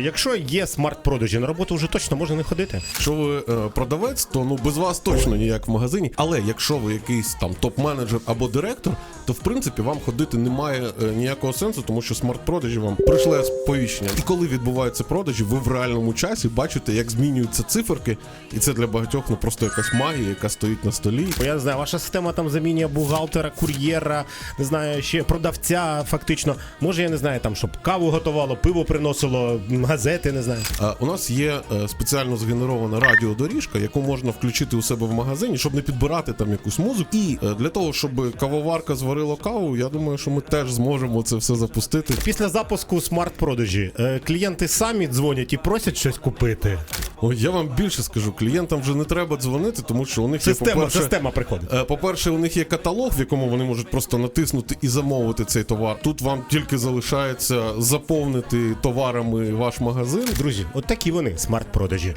Друже, якщо є смарт-продажі, на роботу вже точно можна не ходити. Якщо ви е, продавець, то ну без вас точно ніяк в магазині. Але якщо ви якийсь там топ-менеджер або директор, то в принципі вам ходити немає е, ніякого сенсу, тому що смарт-продажі вам прийшли сповіщення. І коли відбуваються продажі, ви в реальному часі бачите, як змінюються циферки, і це для багатьох ну просто якась магія, яка стоїть на столі. Бо я не знаю, ваша система там замінює бухгалтера, кур'єра, не знаю, ще продавця, фактично. Може, я не знаю, там, щоб каву готувало, пиво приносило, газети, не знаю. А, У нас є е, спеціально згенерована радіодоріжка, яку можна включити у себе в магазині, щоб не підбирати там якусь музику. І е, для того, щоб кавоварка зварила каву, я думаю, що ми теж зможемо це все запустити. Після запуску смарт-продажі е, клієнти самі дзвонять і просять щось купити. Ой, я вам більше скажу, клієнтам вже не треба дзвонити, тому що у них Система, є, по-перше, система приходить. е, по-перше, у них є каталог, в якому вони можуть просто натиснути і замовити цей товар. Тут вам тільки залишається заповнити товарами ваш магазин. Друзі, от такі вони смарт-продажі.